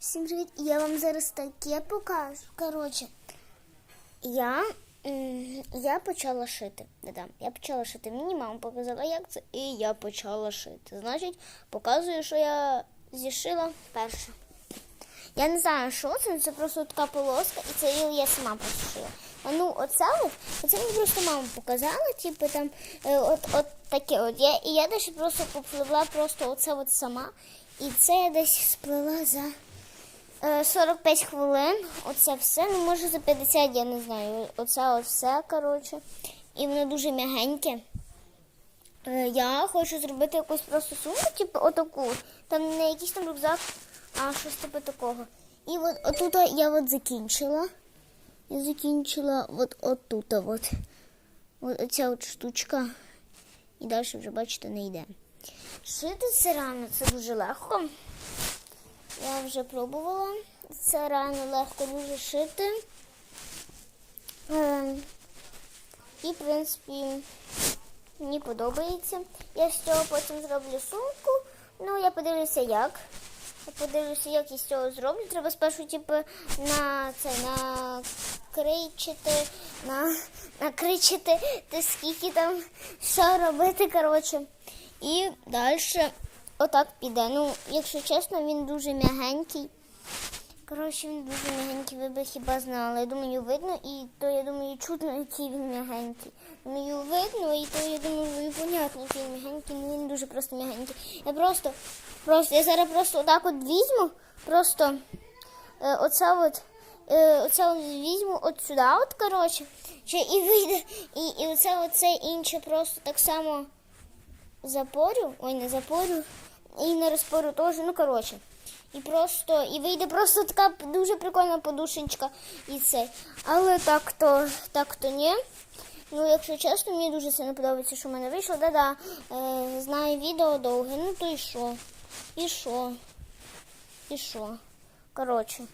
Всім привіт! Я вам зараз таке покажу. Коротше, я, я почала шити. Да-да, я почала шити. Мені мама показала, як це, і я почала шити. Значить, показую, що я зішила перше. Я не знаю, що це, це просто така полоска, і це я сама просто шила. А ну, оце от, оце мені просто мама показала, типу там е, от, от таке от. Я, і я десь просто попливла просто оце от сама. І це я десь сплила за 45 хвилин. Оце все, ну може за 50, я не знаю. Оце от все, коротше. І воно дуже м'ягеньке. Е, Я хочу зробити якусь просто сумку, типу отаку. Там не якийсь там рюкзак, а щось типу такого. І от отут я от закінчила. Я закінчила от отут. От. От оця от штучка. І далі вже, бачите, не йде. Шити це реально це дуже легко. Я вже пробувала. Це реально легко дуже шити. Ем, І, в принципі, мені подобається. Я з цього потім зроблю сумку. Ну, я подивлюся, як. Я подивлюся, як я з цього зроблю. Треба спершу, типу, на це накричити, на накричити, те скільки там що робити, коротше. І далі отак піде. Ну, якщо чесно, він дуже м'ягенький. Коротше, він дуже м'ягенький, ви би хіба знали. Я думаю, видно, і то я думаю, чутно, який він м'ягенький. Думаю, видно, і то я думаю, і понятно, який він м'ягенький, ну він дуже просто м'ягенький. Я просто, просто, я зараз просто отак от візьму, просто е, оце от, е, оце візьму от сюди, от, коротше, ще і вийде, і, і оце оце інше просто так само запорю, ой, не запорю, і не розпорю теж, ну коротше. І просто, і вийде просто така дуже прикольна подушечка і це. Але так то, так то ні. Ну, якщо чесно, мені дуже сильно подобається, що в мене вийшло. Да-да, е, знаю відео довге, ну то і що? І що? І що? Коротше.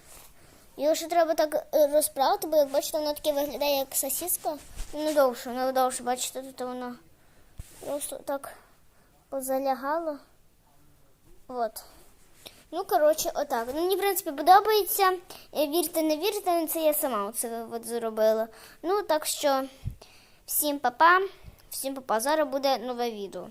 Його ще треба так е, розправити, бо як бачите, воно таке виглядає як сосиска. Не довше, не довше, бачите, тут воно просто так позалягало. От. Ну, коротше, отак. Ну, мені, в принципі, подобається. Е, Вірте, не вірте, це я сама це от зробила. Ну, так що, всім па-па, всім па-па. Зараз буде нове відео.